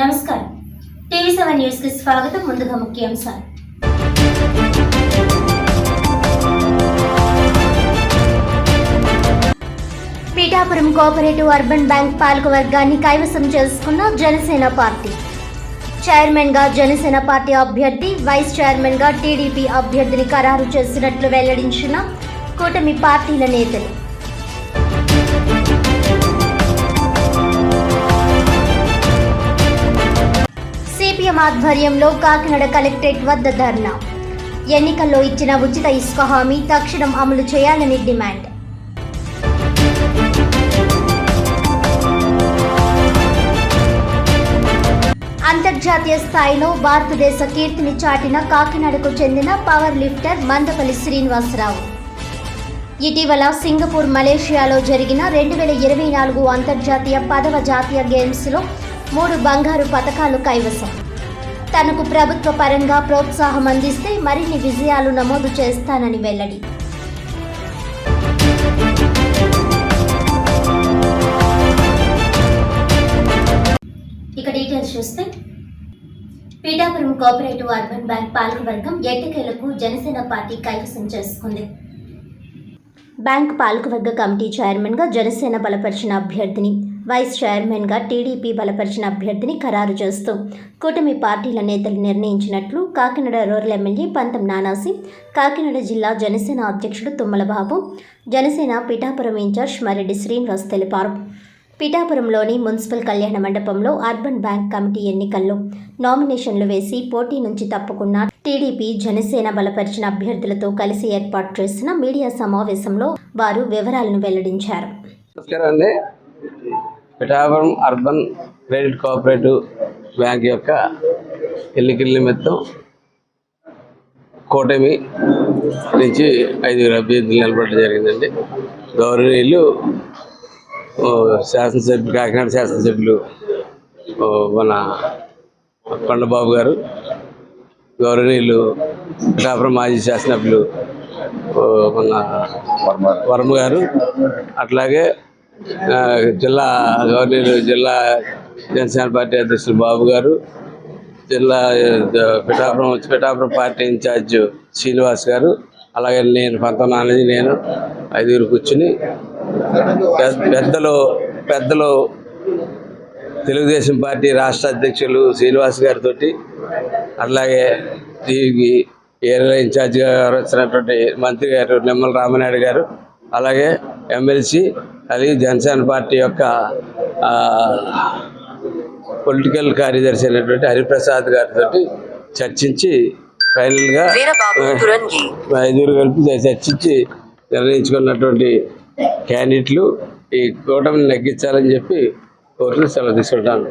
నమస్కారం. TV seven న్యూస్కి స్వాగతం. ముందుగా ముఖ్యాంశాలు. పీఠాపురం కోఆపరేటివ్ అర్బన్ బ్యాంక్ పాలకవర్గాన్ని కైవసం చేసుకున్న జనసేన పార్టీ. చైర్మన్గా జనసేన పార్టీ అభ్యర్థి వైస్ చైర్మన్గా టీడీపీ అభ్యర్థిని ఖరారు చేసినట్లు వెల్లడించిన కూటమి పార్టీల నేతలు. సిపిఎం ఆధ్వర్యంలో కాకినాడ కలెక్టరేట్ వద్ద ధర్నా. ఎన్నికల్లో ఇచ్చిన ఉచిత ఇసుక హామీ తక్షణం అమలు చేయాలని డిమాండ్. అంతర్జాతీయ స్థాయిలో భారతదేశ కీర్తిని చాటిన కాకినాడకు చెందిన పవర్ లిఫ్టర్ మందపల్లి శ్రీనివాసరావు. ఇటీవల సింగపూర్ మలేషియాలో జరిగిన రెండు వేల ఇరవై నాలుగు అంతర్జాతీయ పదవ జాతీయ గేమ్స్లో మూడు బంగారు పథకాలు కైవసం. తనకు ప్రభుత్వ పరంగా ప్రోత్సాహం అందిస్తే మరిన్ని విజయాలు నమోదు చేస్తానని వెల్లడి. ఇక డీటెయిల్స్ చూస్తే పీఠాపురం కోఆపరేటివ్ అర్బన్ బ్యాంక్ పాలకవర్గం ఎట్టకేలకు జనసేన పార్టీ కైవసం చేసుకుంది. బ్యాంక్ పాలకవర్గ కమిటీ చైర్మన్గా జనసేన బలపరిచిన అభ్యర్థిని వైస్ చైర్మన్గా టీడీపీ బలపరిచిన అభ్యర్థిని ఖరారు చేస్తూ కూటమి పార్టీల నేతలు నిర్ణయించినట్లు కాకినాడ రూరల్ ఎమ్మెల్యే పంతం నానాసి కాకినాడ జిల్లా జనసేన అధ్యక్షుడు తుమ్మల బాబు జనసేన పిఠాపురం ఇన్ఛార్జ్ మరెడ్డి శ్రీనివాస్ తెలిపారు. పిఠాపురంలోని మున్సిపల్ కళ్యాణ మండపంలో అర్బన్ బ్యాంక్ కమిటీ ఎన్నికల్లో నామినేషన్లు వేసి పోటీ నుంచి తప్పుకున్న టీడీపీ జనసేన బలపరిచిన అభ్యర్థులతో కలిసి ఏర్పాటు చేసిన మీడియా సమావేశంలో వారు వివరాలను వెల్లడించారు. Pithapuram urban credit cooperative bank యొక్క ఎన్నికల నిమిత్తం కూటమి నుంచి ఐదుగురు అభ్యర్థులు నిలబడడం జరిగిందండి. గౌరవనీయులు శాసనసభ్యులు కాకినాడ శాసనసభ్యులు మన కొండబాబు గారు గౌరవనీయులు పిఠాపురం మాజీ శాసనసభ్యులు మన వర్మ గారు అట్లాగే జిల్లా గవర్నర్ జిల్లా జనసేన పార్టీ అధ్యక్షులు బాబు గారు జిల్లా పిఠాపురం పిఠాపురం పార్టీ ఇన్ఛార్జ్ శ్రీనివాస్ గారు అలాగే నేను పంతొమ్మిది అనేది నేను ఐదుగురు కూర్చుని పెద్ద- పెద్దలు పెద్దలు తెలుగుదేశం పార్టీ రాష్ట్ర అధ్యక్షులు శ్రీనివాస్ గారితో అలాగే ఈ ఏరియా ఇన్ఛార్జిగా వచ్చినటువంటి మంత్రి గారు నిమ్మల రామనాయుడు గారు అలాగే ఎమ్మెల్సీ అలాగే జనసేన పార్టీ యొక్క పొలిటికల్ కార్యదర్శి అయినటువంటి హరిప్రసాద్ గారితో చర్చించి ఫైనల్గా ఐదుగురు కలిపి చర్చించి నిర్ణయించుకున్నటువంటి క్యాండిడేట్లు ఈ కూటమిని నెగ్గించాలని చెప్పి కోర్టులో సెలవు తీసుకుంటాను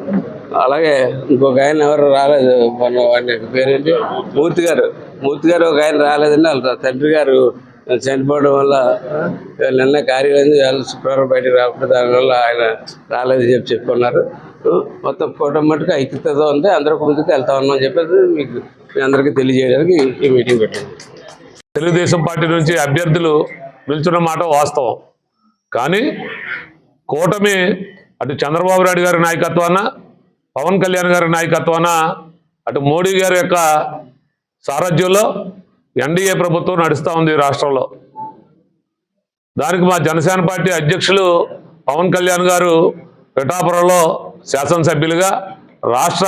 అలాగే ఇంకొక ఆయన ఎవరు రాలేదు మన వాడి పేరేంటి? మూర్తి గారు. మూర్తి గారు ఒక ఆయన రాలేదండి వాళ్ళ తండ్రి గారు చనిపోవడం వల్ల నిన్న కార్యాలయం వాళ్ళు శుక్రవారం బయటకు రాకపోతే దానివల్ల ఆయన రాలేదని చెప్పి చెప్పుకున్నారు. మొత్తం కూటమి మటుకు ఐక్యతతో ఉంది. అందరూ ముందుకు వెళ్తా ఉన్నాం చెప్పేసి మీకు మీ అందరికీ తెలియజేయడానికి ఈ మీటింగ్ పెట్టాను తెలుగుదేశం పార్టీ నుంచి అభ్యర్థులు నిల్చున్న మాట వాస్తవం. కానీ కూటమి అటు చంద్రబాబు నాయుడు గారి నాయకత్వాన పవన్ కళ్యాణ్ గారి నాయకత్వాన అటు మోడీ గారి యొక్క సారథ్యంలో ఎన్డీఏ ప్రభుత్వం నడుస్తూ ఉంది ఈ రాష్ట్రంలో. దానికి మా జనసేన పార్టీ అధ్యక్షులు పవన్ కళ్యాణ్ గారు పిఠాపురంలో శాసనసభ్యులుగా రాష్ట్ర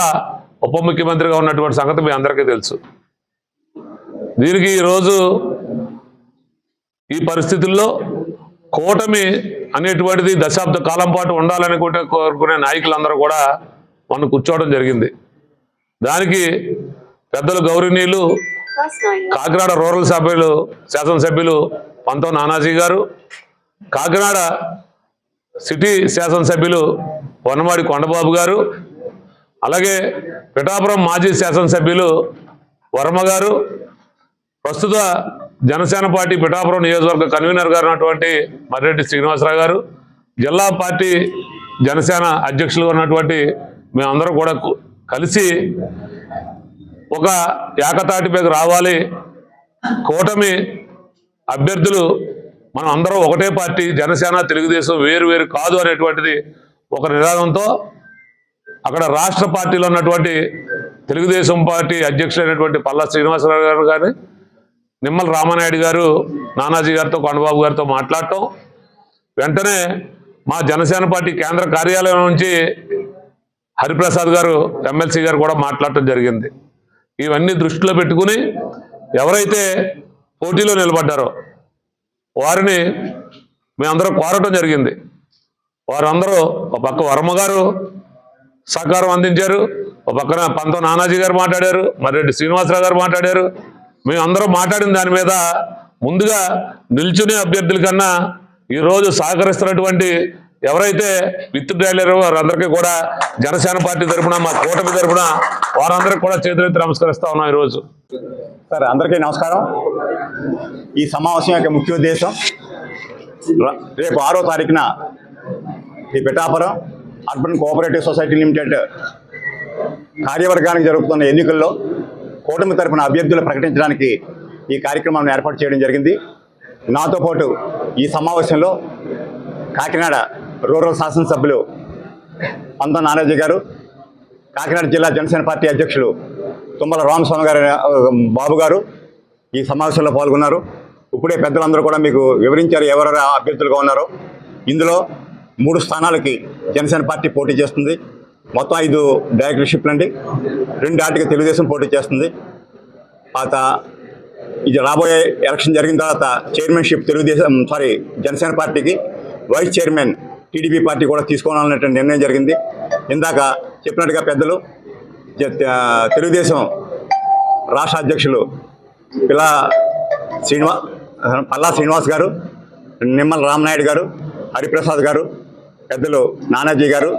ఉప ముఖ్యమంత్రిగా ఉన్నటువంటి సంగతి మీ అందరికీ తెలుసు. దీనికి ఈరోజు ఈ పరిస్థితుల్లో కూటమి అనేటువంటిది దశాబ్ద కాలం పాటు ఉండాలని కూడా కోరుకునే నాయకులందరూ కూడా మనం కూర్చోవడం జరిగింది. దానికి పెద్దలు గౌరవనీయులు కాకినాడ రూరల్ సభ్యులు శాసనసభ్యులు పంతో నానాజీ గారు కాకినాడ సిటీ శాసనసభ్యులు వనమాడి కొండబాబు గారు అలాగే పిఠాపురం మాజీ శాసనసభ్యులు వర్మ గారు ప్రస్తుత జనసేన పార్టీ పిఠాపురం నియోజకవర్గ కన్వీనర్ గారు ఉన్నటువంటి మర్రెడ్డి శ్రీనివాసరావు గారు జిల్లా పార్టీ జనసేన అధ్యక్షులు ఉన్నటువంటి మేమందరం కూడా కలిసి ఒక ఏకతాటిపైకి రావాలి. కూటమి అభ్యర్థులు మనం అందరం ఒకటే పార్టీ జనసేన తెలుగుదేశం వేరు వేరు కాదు అనేటువంటిది ఒక నినాదంతో అక్కడ రాష్ట్ర పార్టీలో ఉన్నటువంటి తెలుగుదేశం పార్టీ అధ్యక్షుడైనటువంటి పల్లా శ్రీనివాసరావు గారు కానీ నిమ్మల రామానాయుడు గారు నానాజీ గారితో కొండబాబు గారితో మాట్లాడటం. వెంటనే మా జనసేన పార్టీ కేంద్ర కార్యాలయం నుంచి హరిప్రసాద్ గారు ఎమ్మెల్సీ గారు కూడా మాట్లాడటం జరిగింది. ఇవన్నీ దృష్టిలో పెట్టుకుని ఎవరైతే పోటీలో నిలబడ్డారో వారిని మేమందరం కోరటం జరిగింది. వారందరూ ఒక పక్క వర్మ గారు సహకారం అందించారు. ఒక పక్కన పంతం నానాజీ గారు మాట్లాడారు. మర్రెడ్డి శ్రీనివాసరావు గారు మాట్లాడారు. మేమందరం మాట్లాడిన దాని మీద ముందుగా నిల్చునే అభ్యర్థుల కన్నా ఈరోజు సహకరిస్తున్నటువంటి ఎవరైతే విత్ డ్రైలర్ వారందరికీ కూడా జనసేన పార్టీ తరఫున మా కూటమి తరఫున వారందరికీ కూడా చేతులెత్తి నమస్కరిస్తా ఉన్నాం ఈరోజు. సార్ అందరికీ నమస్కారం. ఈ సమావేశం యొక్క ముఖ్య ఉద్దేశం రేపు ఆరో తారీఖున ఈ Pithapuram urban cooperative society limited కార్యవర్గానికి జరుగుతున్న ఎన్నికల్లో కూటమి తరపున అభ్యర్థులు ప్రకటించడానికి ఈ కార్యక్రమాన్ని ఏర్పాటు చేయడం జరిగింది. నాతో పాటు ఈ సమావేశంలో కాకినాడ రూరల్ శాసనసభ్యులు పంత నానాజీ గారు కాకినాడ జిల్లా జనసేన పార్టీ అధ్యక్షులు తుమ్మల రామస్వామి గారు బాబు గారు ఈ సమావేశంలో పాల్గొన్నారు. ఇప్పుడే పెద్దలందరూ కూడా మీకు వివరించారు ఎవరెవరు అభ్యర్థులుగా ఉన్నారో. ఇందులో మూడు స్థానాలకి జనసేన పార్టీ పోటీ చేస్తుంది. మొత్తం ఐదు డైరెక్టర్షిప్లు అండి. రెండు ఆటికి తెలుగుదేశం పోటీ చేస్తుంది. పాత ఇది రాబోయే ఎలక్షన్ జరిగిన తర్వాత చైర్మన్షిప్ తెలుగుదేశం సారీ జనసేన పార్టీకి వైస్ చైర్మన్ టీడీపీ పార్టీ కూడా తీసుకోవాలనేటువంటి నిర్ణయం జరిగింది. ఇందాక చెప్పినట్టుగా పెద్దలు తెలుగుదేశం రాష్ట్ర అధ్యక్షులు పిల్ల శ్రీనివా పల్లా శ్రీనివాస్ గారు నిమ్మల రామనాయుడు గారు హరిప్రసాద్ గారు పెద్దలు నానాజీ గారు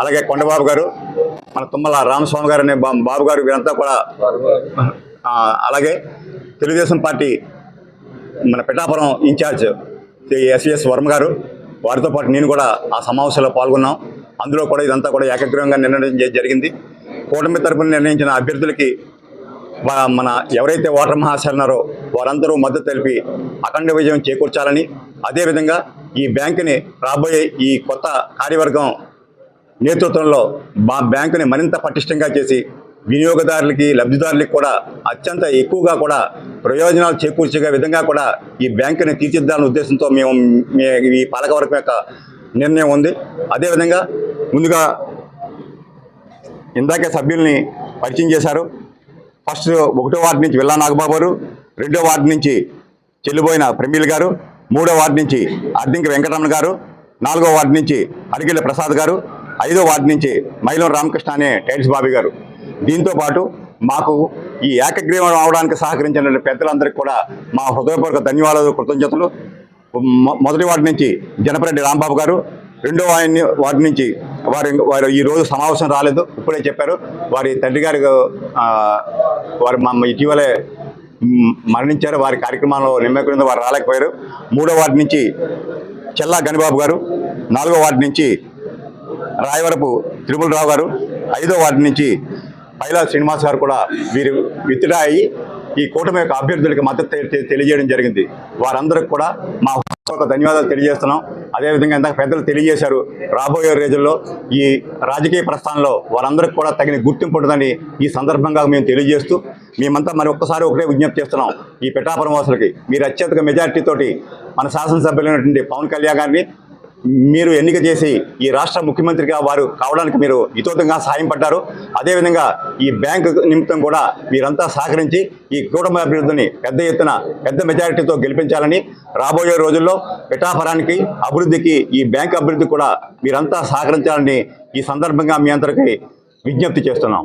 అలాగే కొండబాబు గారు మన తుమ్మల రామస్వామి గారు అనే బా- బాబు గారు వీరంతా కూడా అలాగే తెలుగుదేశం పార్టీ మన పిఠాపురం ఇన్ఛార్జ్ ఎస్విఎస్ వర్మ గారు వారితో పాటు నేను కూడా ఆ సమావేశంలో పాల్గొన్నాం. అందులో కూడా ఇదంతా కూడా ఏకగ్రీవంగా నిర్ణయం జరిగింది. కూటమి తరపున నిర్ణయించిన అభ్యర్థులకి మన ఎవరైతే ఓటర్ మహాశయులు ఉన్నారో వారందరూ మద్దతు తెలిపి అఖండ విజయం చేకూర్చాలని అదేవిధంగా ఈ బ్యాంకుని రాబోయే ఈ కొత్త కార్యవర్గం నేతృత్వంలో మా బ్యాంకుని మరింత పటిష్టంగా చేసి వినియోగదారులకి లబ్ధిదారులకి కూడా అత్యంత ఎక్కువగా కూడా ప్రయోజనాలు చేకూర్చే విధంగా కూడా ఈ బ్యాంకుని తీర్చిదిద్దాలనే ఉద్దేశంతో మేము ఈ పాలకవర్గం యొక్క నిర్ణయం ఉంది. అదేవిధంగా ముందుగా ఇందాకే సభ్యుల్ని పరిచయం చేశారు. ఫస్ట్ ఒకటో వార్డు నుంచి విల్లా నాగబాబు గారు రెండో వార్డు నుంచి చెల్లిపోయిన ప్రమీల్ గారు మూడో వార్డు నుంచి అద్దింకి వెంకటరమణ గారు నాలుగో వార్డు నుంచి అరిగిళ్ళ ప్రసాద్ గారు ఐదో వార్డు నుంచి మైలం రామకృష్ణ అనే టైల్స్ బాబీ గారు. దీంతో పాటు మాకు ఈ ఏకగ్రీవం అవడానికి సహకరించిన పెద్దలందరికీ కూడా మా హృదయపూర్వక ధన్యవాదాలు కృతజ్ఞతలు. మొ- మొదటి వార్డు నుంచి జనపరెడ్డి రాంబాబు గారు రెండో ఆయన వార్డు నుంచి వారు వారు ఈ రోజు సమావేశం రాలేదు ఇప్పుడే చెప్పారు. వారి తండ్రి గారు వారు మా ఇటీవలే మరణించారు. వారి కార్యక్రమాల్లో నిమ్మకం వారు రాలేకపోయారు. మూడో వార్డు నుంచి చెల్లా గణిబాబు గారు నాలుగో వార్డు నుంచి రాయవరపు తిరుమలరావు గారు ఐదో వార్డు నుంచి పైలా శ్రీనివాస్ గారు కూడా వీరు విత్డ్రా అయ్యి ఈ కూటమి యొక్క అభ్యర్థులకు మద్దతు తెలియజేయడం జరిగింది. వారందరికి కూడా మా ఒక ధన్యవాదాలు తెలియజేస్తున్నాం. అదేవిధంగా ఇందాక పెద్దలు తెలియజేశారు రాబోయే రోజుల్లో ఈ రాజకీయ ప్రస్థానంలో వారందరికి కూడా తగిన గుర్తింపు ఉంటుందని ఈ సందర్భంగా మేము తెలియజేస్తూ మేమంతా మరి ఒక్కసారి ఒకటే విజ్ఞప్తి చేస్తున్నాం. ఈ పిఠాపురం వాసులకి మీరు అత్యధిక మెజార్టీతోటి మన శాసనసభ్యులైనటువంటి పవన్ కళ్యాణ్ గారిని మీరు ఎన్నిక చేసి ఈ రాష్ట్ర ముఖ్యమంత్రిగా వారు కావడానికి మీరు హితోతంగా సాయం పడ్డారు. అదేవిధంగా ఈ బ్యాంకు నిమిత్తం కూడా మీరంతా సహకరించి ఈ కూటమి అభివృద్ధిని పెద్ద ఎత్తున పెద్ద మెజారిటీతో గెలిపించాలని రాబోయే రోజుల్లో పిఠాపరానికి అభివృద్ధికి ఈ బ్యాంక్ అభివృద్ధికి కూడా మీరంతా సహకరించాలని ఈ సందర్భంగా మీ అందరికీ విజ్ఞప్తి చేస్తున్నాం.